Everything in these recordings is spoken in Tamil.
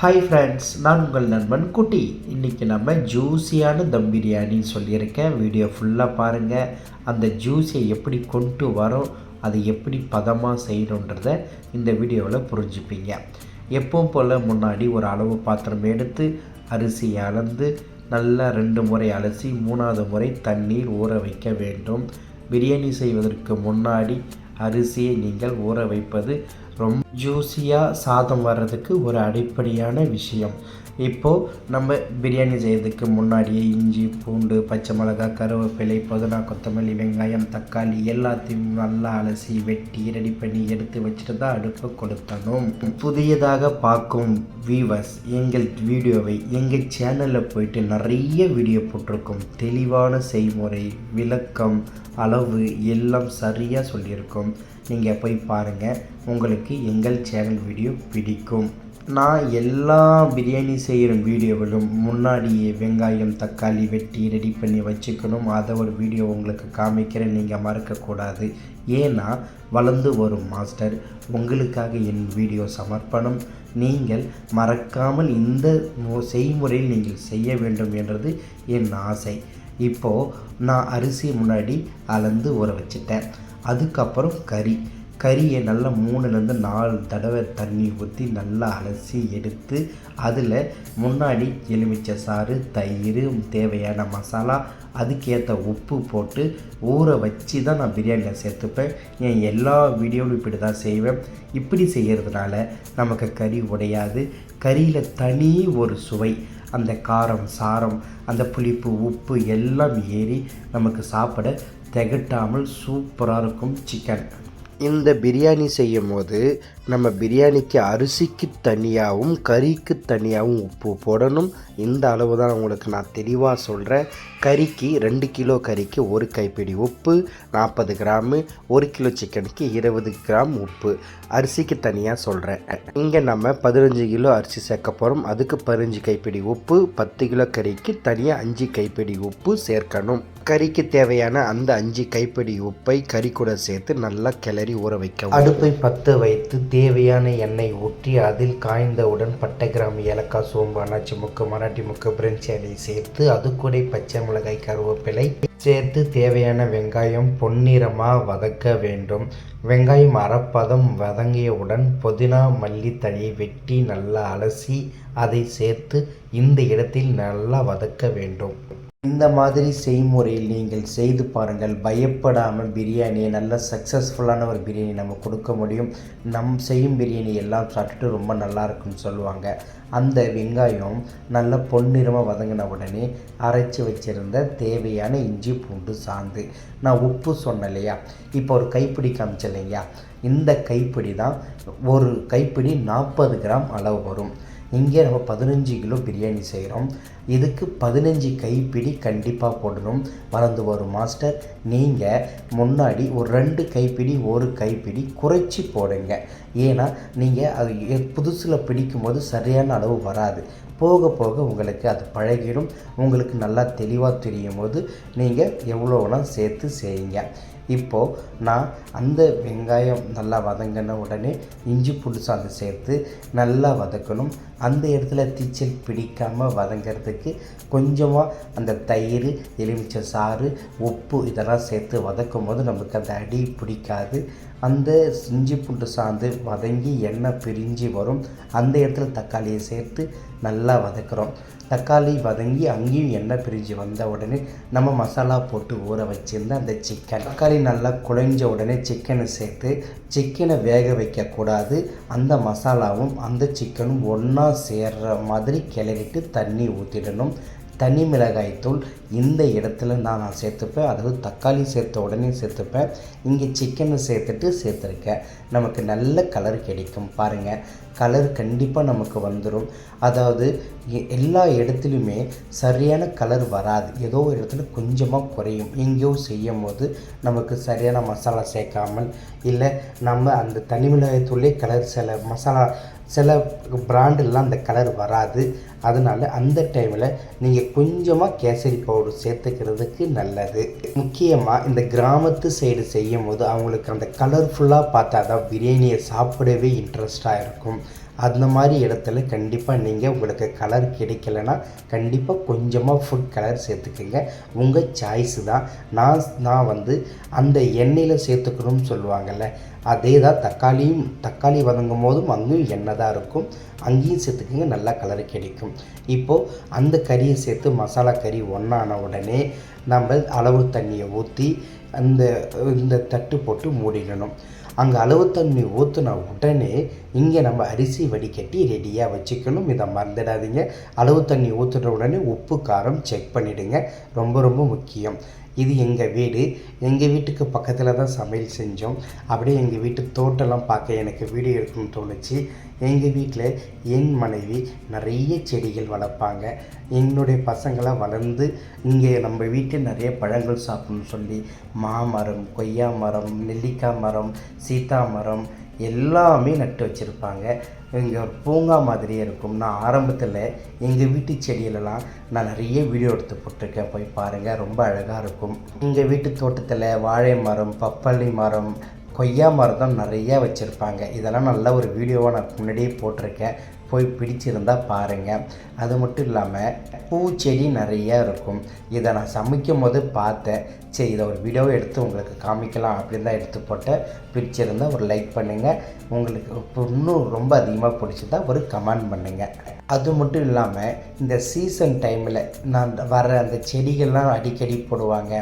ஹாய் ஃப்ரெண்ட்ஸ் நான் உங்கள் நண்பன் குட்டி. இன்றைக்கி நம்ம ஜூஸியான தம் பிரியாணின்னு சொல்லியிருக்கேன். வீடியோ ஃபுல்லாக பாருங்கள் அந்த ஜூஸை எப்படி கொண்டு வரோம் அதை எப்படி பதமாக செய்யணுன்றத இந்த வீடியோவில் புரிஞ்சுப்பீங்க. எப்பவும் போல் முன்னாடி ஒரு அளவு பாத்திரம் எடுத்து அரிசி அளந்து நல்லா ரெண்டு முறை அலசி மூணாவது முறை தண்ணீர் ஊற வைக்க வேண்டும். பிரியாணி செய்வதற்கு முன்னாடி அரிசியை நீங்கள் ஊற வைப்பது ரொம்ப ஜூஸியாக சாதம் வர்றதுக்கு ஒரு அடிப்படையான விஷயம். இப்போது நம்ம பிரியாணி செய்யறதுக்கு முன்னாடியே இஞ்சி பூண்டு பச்சை மிளகாய் கருவேப்பிலை புதினா கொத்தமல்லி வெங்காயம் தக்காளி எல்லாத்தையும் நல்லா அலசி வெட்டி ரெடி பண்ணி எடுத்து வச்சுட்டு தான் அடுப்பை கொடுத்தணும் புதியதாக பார்க்கும் வீவர்ஸ் எங்கள் வீடியோவை எங்கள் சேனலில் போயிட்டு நிறைய வீடியோ போட்டிருக்கோம். தெளிவான செய்முறை விளக்கம் அளவு எல்லாம் சரியாக சொல்லியிருக்கோம். நீங்கள் போய் பாருங்கள் உங்களுக்கு எங்கள் சேனல் வீடியோ பிடிக்கும். நான் எல்லா பிரியாணி செய்கிற வீடியோவிலும் முன்னாடியே வெங்காயம் தக்காளி வெட்டி ரெடி பண்ணி வச்சுக்கணும். அதை ஒரு வீடியோ உங்களுக்கு காமிக்கிறேன். நீங்கள் மறக்கக்கூடாது ஏன்னா வளர்ந்து வரும் மாஸ்டர் உங்களுக்காக என் வீடியோ சமர்ப்பணம். நீங்கள் மறக்காமல் இந்த செய்முறையில் நீங்கள் செய்ய வேண்டும் என்றது என் ஆசை. இப்போது நான் அரிசி முன்னாடி அளந்து ஊற வச்சுட்டேன். அதுக்கப்புறம் கறி. கறியை நல்லா மூணுலேருந்து நாலு தடவை தண்ணி ஊற்றி நல்லா அலசி எடுத்து அதில் முன்னாடி எலுமிச்சை சாறு தயிர் தேவையான மசாலா அதுக்கேற்ற உப்பு போட்டு ஊற வச்சு தான் நான் பிரியாணியில் சேர்த்துப்பேன். என் எல்லா வீடியோவும் இப்படி தான் செய்வேன். இப்படி செய்கிறதுனால நமக்கு கறி உடையாது. கறியில் தனி ஒரு சுவை. அந்த காரம் சாரம் அந்த புளிப்பு உப்பு எல்லாம் ஏறி நமக்கு சாப்பிட திகட்டாமல் சூப்பராக இருக்கும் சிக்கன் இந்த பிரியாணி செய்யும் போது நம்ம பிரியாணிக்கு அரிசிக்கு தனியாகவும் கறிக்கு தனியாகவும் உப்பு போடணும். இந்த அளவு தான் உங்களுக்கு நான் தெளிவாக சொல்கிறேன் கறிக்கு ரெண்டு கிலோ கறிக்கு ஒரு கைப்பிடி உப்பு நாற்பது கிராமு ஒரு கிலோ சிக்கனுக்கு இருபது கிராம் உப்பு. அரிசிக்கு தனியாக சொல்கிறேன் இங்கே நம்ம பதினஞ்சு கிலோ அரிசி சேர்க்க போகிறோம் அதுக்கு பதினஞ்சு கைப்பிடி உப்பு பத்து கிலோ கறிக்கு தனியாக அஞ்சு கைப்பிடி உப்பு சேர்க்கணும். கறிக்கு தேவையான அந்த அஞ்சு கைப்பிடி உப்பை கறி கூட சேர்த்து நல்லா கிளறி ஊற வைக்கவும். அடுப்பை பற்ற வைத்து தேவையான எண்ணெய் ஊற்றி அதில் காய்ந்தவுடன் பட்டை கிராம் ஏலக்காய் சோம்பு அனாச்சி முக்கு மராட்டி முக்கு பிரெஞ்சு இலையை சேர்த்து அது கூட பச்சை மிளகாய் கருவேப்பிலை சேர்த்து தேவையான வெங்காயம் பொன்னிறமாக வதக்க வேண்டும். வெங்காயம் அரைப்பதம் வதங்கியவுடன் புதினா மல்லித்தழையை வெட்டி நல்லா அலசி அதை சேர்த்து இந்த இடத்தில் நல்லா வதக்க வேண்டும். இந்த மாதிரி செய்முறையில் நீங்கள் செய்து பாருங்கள். பயப்படாமல் பிரியாணியை நல்ல சக்ஸஸ்ஃபுல்லான ஒரு பிரியாணி நம்ம கொடுக்க முடியும். நம் செய்யும் பிரியாணி எல்லாம் சாப்பிட்டுட்டு ரொம்ப நல்லா இருக்குன்னு சொல்லுவாங்க. அந்த வெங்காயம் நல்ல பொன்னிறமாக வதங்கின உடனே அரைச்சி வச்சுருந்த தேவையான இஞ்சி பூண்டு சாந்து. நான் உப்பு சொன்னேன் இல்லையா இப்போ ஒரு கைப்பிடி காமிச்சேன் இல்லையா இந்த கைப்பிடி தான் ஒரு கைப்பிடி நாற்பது கிராம் அளவு வரும். இங்கே நம்ம பதினஞ்சு கிலோ பிரியாணி செய்கிறோம். இதுக்கு பதினஞ்சு கைப்பிடி கண்டிப்பாக போடணும். வளர்ந்து வரும் மாஸ்டர். நீங்கள் முன்னாடி ஒரு ரெண்டு கைப்பிடி ஒரு கைப்பிடி குறைச்சி போடுங்க. ஏன்னா நீங்கள் அது புதுசில் பிடிக்கும் போது சரியான அளவு வராது. போக போக உங்களுக்கு அது பழகிடும் உங்களுக்கு நல்லா தெளிவாக தெரியும் போது நீங்கள் எவ்வளோ சேர்த்து செய்யுங்க. இப்போது நான் அந்த வெங்காயம் நல்லா வதங்கின உடனே இஞ்சி பூண்டு சாந்து சேர்த்து நல்லா வதக்கணும். அந்த இடத்துல தீச்சல் பிடிக்காமல் வதங்கிறதுக்கு கொஞ்சமாக அந்த தயிர் எலுமிச்சை சாறு உப்பு இதெல்லாம் சேர்த்து வதக்கும் போது நமக்கு அந்த அடி பிடிக்காது. அந்த இஞ்சி பூண்டு சாந்து வதங்கி எண்ணெய் பிரிஞ்சு வரும். அந்த இடத்துல தக்காளியை சேர்த்து நல்லா வதக்குறோம். தக்காளி வதங்கி அங்கேயும் எண்ணெய் பிரிஞ்சு வந்த உடனே நம்ம மசாலா போட்டு ஊற வச்சுருந்த அந்த சிக்கன் தக்காளி நல்லா குழைஞ்ச உடனே சிக்கனை சேர்த்து சிக்கனை வேக வைக்கக்கூடாது. அந்த மசாலாவும் அந்த சிக்கனும் ஒன்றா சேர்ற மாதிரி கிளறிட்டு தண்ணி ஊற்றிடணும் தனி மிளகாய் தூள் இந்த இடத்துல நான் நான் சேர்த்துப்பேன். அதாவது தக்காளி சேர்த்த உடனே சேர்த்துப்பேன். இங்கே சிக்கனை சேர்த்துட்டு சேர்த்துருக்கேன். நமக்கு நல்ல கலர் கிடைக்கும். பாருங்கள் கலர் கண்டிப்பாக நமக்கு வந்துடும் அதாவது எல்லா இடத்துலையுமே சரியான கலர் வராது. ஏதோ ஒரு இடத்துல கொஞ்சமாக குறையும். எங்கேயோ செய்யும் போது நமக்கு சரியான மசாலா சேர்க்காமல் இல்லை நம்ம அந்த தனி மிளகாய் தூளே கலர் சில மசாலா சில பிராண்டெல்லாம் அந்த கலர் வராது. அதனால் அந்த டைமில் நீங்கள் கொஞ்சமாக கேசரி பவுடர் சேர்த்துக்கிறதுக்கு நல்லது. முக்கியமாக இந்த கிராமத்து சைடு செய்யும் போது அவங்களுக்கு அந்த கலர்ஃபுல்லாக பார்த்தா தான் பிரியாணியை சாப்பிடவே இன்ட்ரெஸ்டாக இருக்கும். அந்த மாதிரி இடத்துல கண்டிப்பாக நீங்கள் உங்களுக்கு கலர் கிடைக்கலனா கண்டிப்பாக கொஞ்சமாக ஃபுட் கலர் சேர்த்துக்குங்க. உங்கள் சாய்ஸு தான். நான் நான் வந்து அந்த எண்ணெயில் சேர்த்துக்கணும்னு சொல்லுவாங்கள்ல அதே தான் தக்காளியும் தக்காளி வதங்கும் போதும் அங்கேயும் எண்ணெய் தான் இருக்கும். அங்கேயும் சேர்த்துக்குங்க நல்லா கலர் கிடைக்கும். இப்போது அந்த கறியை சேர்த்து மசாலா கறி ஒன்றான உடனே நம்ம அளவு தண்ணியை ஊற்றி அந்த இந்த தட்டு போட்டு மூடிடணும். அங்கே அளவு தண்ணி ஊற்றின உடனே இங்கே நம்ம அரிசி வடிகட்டி ரெடியாக வச்சுக்கணும். இதை மறந்துடாதீங்க. அளவு தண்ணி ஊற்றுன உடனே உப்பு காரம் செக் பண்ணிவிடுங்க ரொம்ப ரொம்ப முக்கியம். இது எங்கள் வீடு. எங்கள் வீட்டுக்கு பக்கத்தில் தான் சமையல் செஞ்சோம். அப்படியே எங்கள் வீட்டு தோட்டம்லாம் பார்க்க எனக்கு வீடியோ எடுக்கணும்னு தோணுச்சு. எங்கள் வீட்டில் என் மனைவி நிறைய செடிகள் வளர்ப்பாங்க. என்னுடைய பசங்களாம் வளர்ந்து இங்கே நம்ம வீட்டில் நிறைய பழங்கள் சாப்பிடணும்னு சொல்லி மாமரம் கொய்யா மரம் நெல்லிக்காய் மரம் சீத்தா மரம் எல்லாமே நட்டு வச்சுருப்பாங்க. இங்கே ஒரு பூங்கா மாதிரியே இருக்கும். நான் ஆரம்பத்தில் எங்கள் வீட்டு செடியிலலாம் நான் நிறைய வீடியோ எடுத்து போட்டிருக்கேன். போய் பாருங்கள் ரொம்ப அழகாக இருக்கும். எங்கள் வீட்டு தோட்டத்தில் வாழை மரம் பப்பாளி மரம் கொய்யா மரம் தான் நிறையா வச்சுருப்பாங்க. இதெல்லாம் நல்ல ஒரு வீடியோவாக நான் முன்னாடியே போட்டிருக்கேன். போய் பிடிச்சிருந்தால் பாருங்கள் அது மட்டும் இல்லாமல் பூச்செடி நிறையா இருக்கும். இதை நான் சமைக்கும் போது பார்த்தேன். சரி இதை ஒரு வீடியோவை எடுத்து உங்களுக்கு காமிக்கலாம் அப்படின்னு தான் எடுத்து போட்டேன். பிடிச்சிருந்தால் ஒரு லைக் பண்ணுங்கள் உங்களுக்கு இன்னும் ரொம்ப அதிகமாக பிடிச்சிருந்தா ஒரு கமெண்ட் பண்ணுங்கள் அது மட்டும் இல்லாமல் இந்த சீசன் டைமில் நான் அந்த வர அந்த செடிகள்லாம் அடிக்கடி போடுவாங்க.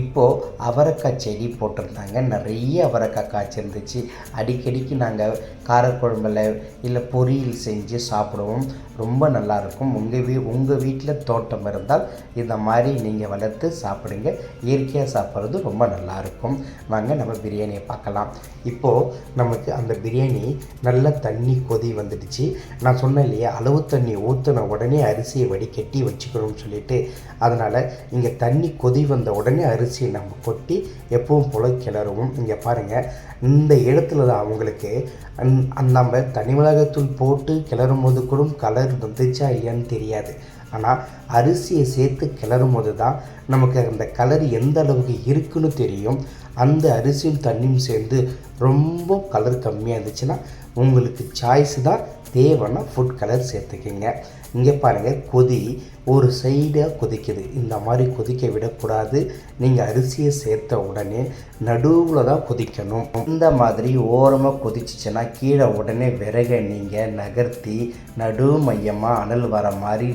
இப்போது அவரைக்காய் செடி போட்டிருந்தாங்க. நிறைய அவரைக்காய் காய்ச்சிருந்துச்சு. அடிக்கடிக்கு நாங்கள் காரக்குழம்புல இல்லை பொரியல் செஞ்சு சாப்பிடுவோம். ரொம்ப நல்லாயிருக்கும். உங்கள் வீ உங்கள் வீட்டில் தோட்டம் இருந்தால் இந்த மாதிரி நீங்கள் வளர்த்து சாப்பிடுங்க. இயற்கையாக சாப்பிட்றது ரொம்ப நல்லாயிருக்கும். வாங்க நம்ம பிரியாணியை பார்க்கலாம். இப்போது நமக்கு அந்த பிரியாணி நல்ல தண்ணி கொதி வந்துடுச்சு. நான் சொன்னேன் இல்லையா அளவு தண்ணி ஊற்றின உடனே அரிசியை வடிகட்டி வச்சுக்கணும்னு சொல்லிட்டு. அதனால் இங்கே தண்ணி கொதி வந்த உடனே அரிசியை நம்ம கொட்டி எப்பவும் போல் கிளறுவோம். இங்கே பாருங்கள் இந்த இடத்துல தான் அவங்களுக்கு அந்- நம்ம தனி மிளகாத்தூள் போட்டு கிளறும் போது கூட கலர் வந்துச்சா இல்லையான்னு தெரியாது. ஆனால் அரிசியை சேர்த்து கிளறும் போது தான் நமக்கு அந்த கலர் எந்த அளவுக்கு இருக்குன்னு தெரியும். அந்த அரிசியும் தண்ணியும் சேர்ந்து ரொம்ப கலர் கம்மியாக இருந்துச்சுன்னா உங்களுக்கு சாய்ஸ் தான் தேவைன்னா ஃபுட் கலர் சேர்த்துக்கிங்க. இங்கே பாருங்கள் கொதி ஒரு சைடாக கொதிக்குது. இந்த மாதிரி கொதிக்க விடக்கூடாது. நீங்கள் அரிசியை சேர்த்த உடனே நடுவில் தான் கொதிக்கணும். இந்த மாதிரி ஓரமாக கொதிச்சிச்சுன்னா கீழே உடனே விறகை நீங்கள் நகர்த்தி நடு மையமாக அனல் வர மாதிரி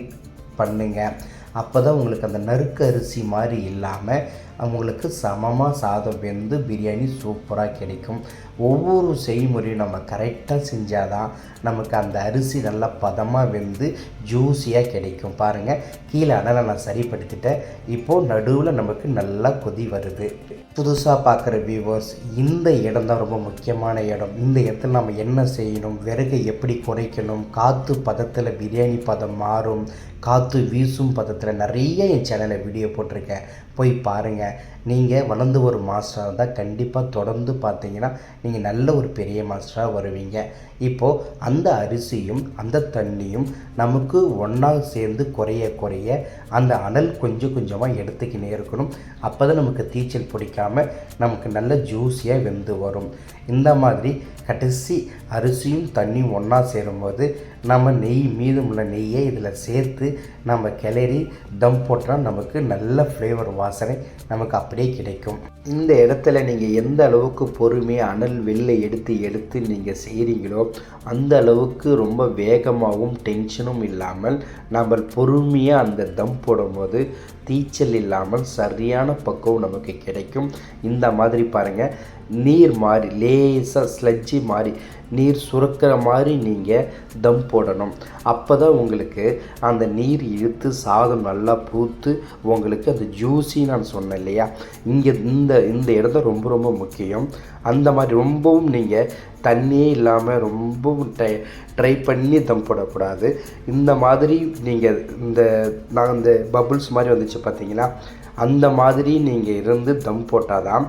பண்ணுங்கள் அப்போ தான் உங்களுக்கு அந்த நறுக்கு அரிசி மாதிரி இல்லாமல் அவங்களுக்கு சமமாக சாதம் வெந்து பிரியாணி சூப்பராக கிடைக்கும். ஒவ்வொரு செய்முறையும் நம்ம கரெக்டாக செஞ்சால் தான் நமக்கு அந்த அரிசி நல்லா பதமாக வெந்து ஜூஸியாக கிடைக்கும். பாருங்கள் கீழே அனலை நான் சரிப்படுத்திட்டேன். இப்போது நடுவில் நமக்கு நல்லா கொதி வருது. புதுசாக பார்க்குற வியூவர்ஸ் இந்த இடம் தான் ரொம்ப முக்கியமான இடம். இந்த இடத்துல நம்ம என்ன செய்யணும்? விறகை எப்படி குறைக்கணும்? காற்று பதத்தில் பிரியாணி பதம் மாறும். காற்று வீசும் பதத்தில் நிறைய என் சேனலில் வீடியோ போட்டிருக்கேன். போய் பாருங்கள் நீங்கள் வளர்ந்து ஒரு மாஸ்டராக இருந்தால் கண்டிப்பாக தொடர்ந்து பார்த்தீங்கன்னா நீங்கள் நல்ல ஒரு பெரிய மாஸ்டராக வருவீங்க. இப்போது அந்த அரிசியும் அந்த தண்ணியும் நமக்கு ஒன்றா சேர்ந்து குறைய குறைய அந்த அனல் கொஞ்சம் கொஞ்சமாக எடுத்துக்கினே இருக்கணும். அப்போ தான் நமக்கு தீச்சல் பிடிக்காமல் நமக்கு நல்ல ஜூஸியாக வெந்து வரும். இந்த மாதிரி கடைசி அரிசியும் தண்ணியும் ஒன்றா சேரும்போது நம்ம நெய் மீதமுள்ள நெய்யை இதில் சேர்த்து நம்ம கிளறி தம் போட்டால் நமக்கு நல்ல ஃப்ளேவர் வாசனை நமக்கு அப்படியே கிடைக்கும். இந்த இடத்துல நீங்கள் எந்த அளவுக்கு பொறுமையாக அனல் வெளில எடுத்து எடுத்து நீங்கள் செய்கிறீங்களோ அந்த அளவுக்கு ரொம்ப வேகமாகவும் டென்ஷனும் இல்லாமல் நம்ம பொறுமையாக அந்த தம் போடும்போது தீச்சல் இல்லாமல் சரியான பக்குவம் நமக்கு கிடைக்கும். இந்த மாதிரி பாருங்கள் நீர் மாதிரி லேசாக ஸ்லட்ஜி மாறி நீர் சுரக்கிற மாதிரி நீங்கள் தம் போடணும். அப்போ தான் உங்களுக்கு அந்த நீர் இழுத்து சாதம் நல்லா பூத்து உங்களுக்கு அந்த ஜூஸி நான் சொன்னேன் இல்லையா? இங்கே இந்த இந்த இடத்த ரொம்ப ரொம்ப முக்கியம். அந்த மாதிரி ரொம்பவும் நீங்கள் தண்ணியே இல்லாமல் ரொம்பவும் ட்ரை ட்ரை பண்ணி தம் போடக்கூடாது. இந்த மாதிரி நீங்கள் இந்த நான் இந்த பபுள்ஸ் மாதிரி வந்துச்சு பார்த்தீங்கன்னா அந்த மாதிரி நீங்கள் இருந்து தம் போட்டால் தான்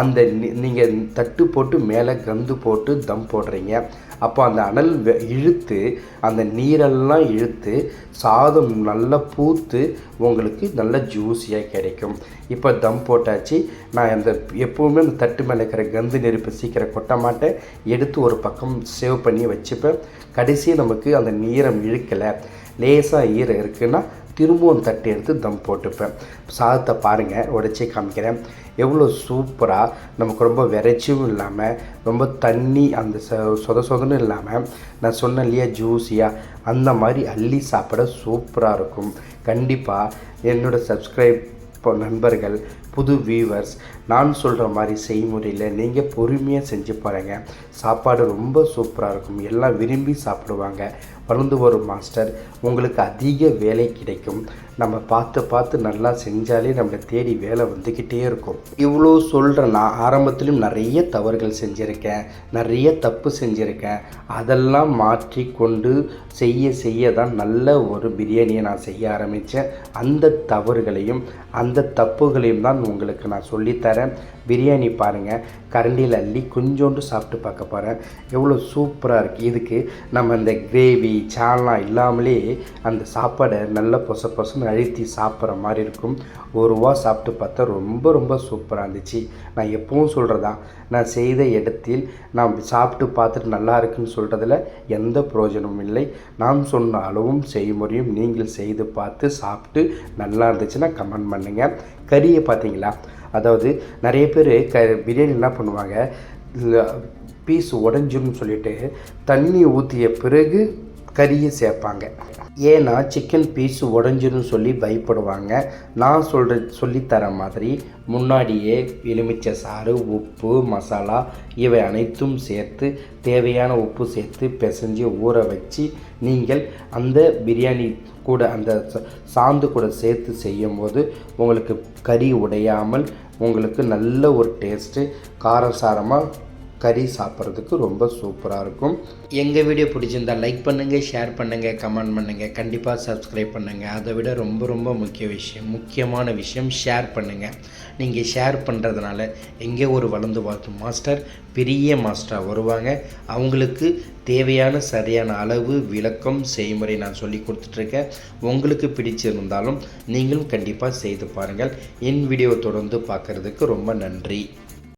அந்த நீங்கள் தட்டு போட்டு மேலே கந்து போட்டு தம் போடுறீங்க. அப்போ அந்த அனல் இழுத்து அந்த நீரெல்லாம் இழுத்து சாதம் நல்லா பூத்து உங்களுக்கு நல்ல ஜூஸியாக கிடைக்கும். இப்போ தம் போட்டாச்சு. நான் அந்த எப்போவுமே அந்த தட்டு மேலே இருக்கிற கந்து நெருப்பு சீக்கிரம் கொட்ட மாட்டேன். எடுத்து ஒரு பக்கம் சேவ் பண்ணி வச்சுப்பேன். கடைசி நமக்கு அந்த நீரம் இழுக்கலை. லேசாக ஈரம் இருக்குன்னா திரும்பவும் தட்டி எடுத்து தம் போட்டுப்பேன். சாதத்தை பாருங்கள் உடச்சி காமிக்கிறேன். எவ்வளோ சூப்பராக நமக்கு ரொம்ப விரைச்சியும் இல்லாமல் ரொம்ப தண்ணி அந்த ச சொத சொதன்னு இல்லாமல் நான் சொன்னேன் இல்லையா ஜூஸியாக அந்த மாதிரி அள்ளி சாப்பிட சூப்பராக இருக்கும். கண்டிப்பாக என்னோடய சப்ஸ்கிரைப் நண்பர்கள் புது வியூவர்ஸ் நான் சொல்கிற மாதிரி செய்முறையில் நீங்கள் பொறுமையாக செஞ்சு பாருங்கள் சாப்பாடு ரொம்ப சூப்பராக இருக்கும். எல்லாம் விரும்பி சாப்பிடுவாங்க. வளர்ந்து வரும் மாஸ்டர் உங்களுக்கு அதிக வேலை கிடைக்கும். நம்ம பார்த்து பார்த்து நல்லா செஞ்சாலே நம்மளை தேடி வேலை வந்துக்கிட்டே இருக்கும். இவ்வளோ சொல்கிற நான் ஆரம்பத்திலும் நிறைய தவறுகள் செஞ்சுருக்கேன். நிறைய தப்பு செஞ்சுருக்கேன். அதெல்லாம் மாற்றி கொண்டு செய்ய செய்ய தான் நல்ல ஒரு பிரியாணியை நான் செய்ய ஆரம்பித்தேன் அந்த தவறுகளையும் அந்த தப்புகளையும் தான் உங்களுக்கு நான் சொல்லித்தரேன். பிரியாணி பாருங்கள் கரண்டியில் அள்ளி கொஞ்சோண்டு சாப்பிட்டு பார்க்க போகிறேன் எவ்வளோ சூப்பராக இருக்குது இதுக்கு நம்ம இந்த கிரேவி சால்னா இல்லாமலே அந்த சாப்பாடை நல்ல பொச பொசன்னு அழுத்தி சாப்பிட்ற மாதிரி இருக்கும். ஒரு ரூபா சாப்பிட்டு பார்த்தா ரொம்ப ரொம்ப சூப்பராக இருந்துச்சு. நான் எப்பவும் சொல்கிறதா நான் செய்த இடத்தில் நாம் சாப்பிட்டு பார்த்துட்டு நல்லா இருக்குன்னு சொல்கிறதுல எந்த பிரயோஜனமும் இல்லை. நாம் சொன்ன அளவும் செய்முறையும் நீங்கள் செய்து பார்த்து சாப்பிட்டு நல்லா இருந்துச்சுன்னா கமெண்ட் பண்ணுங்கள் கறியை பார்த்தீங்களா? அதாவது நிறைய பேர் க பிரியாணி என்ன பண்ணுவாங்க? பீஸ் உடஞ்சிரும்னு சொல்லிட்டு தண்ணி ஊற்றிய பிறகு கறியை சேர்ப்பாங்க. ஏன்னா சிக்கன் பீஸ் உடஞ்சிரும்னு சொல்லி பயப்படுவாங்க. நான் சொல்கிற சொல்லித்தர மாதிரி முன்னாடியே எலுமிச்சை சாறு உப்பு மசாலா இவை அனைத்தும் சேர்த்து தேவையான உப்பு சேர்த்து பிசைஞ்சு ஊற வச்சு நீங்கள் அந்த பிரியாணி கூட அந்த சாந்து கூட சேர்த்து செய்யும்போது உங்களுக்கு கறி உடையாமல் உங்களுக்கு நல்ல ஒரு டேஸ்ட்டு காரசாரமாக கறி சாப்பிட்றதுக்கு ரொம்ப சூப்பராக இருக்கும். எங்கள் வீடியோ பிடிச்சிருந்தா லைக் பண்ணுங்கள் ஷேர் பண்ணுங்கள் கமெண்ட் பண்ணுங்கள் கண்டிப்பாக சப்ஸ்கிரைப் பண்ணுங்கள் அதை விட ரொம்ப ரொம்ப முக்கிய விஷயம் முக்கியமான விஷயம் ஷேர் பண்ணுங்கள் நீங்கள் ஷேர் பண்ணுறதுனால எங்கே ஒரு வளர்ந்து பார்த்தோம் மாஸ்டர் பெரிய மாஸ்டராக வருவாங்க. அவங்களுக்கு தேவையான சரியான அளவு விளக்கம் செய்முறை நான் சொல்லி கொடுத்துட்ருக்கேன். உங்களுக்கு பிடிச்சிருந்தாலும் நீங்களும் கண்டிப்பாக செய்து பாருங்கள். என் வீடியோ தொடர்ந்து பார்க்குறதுக்கு ரொம்ப நன்றி.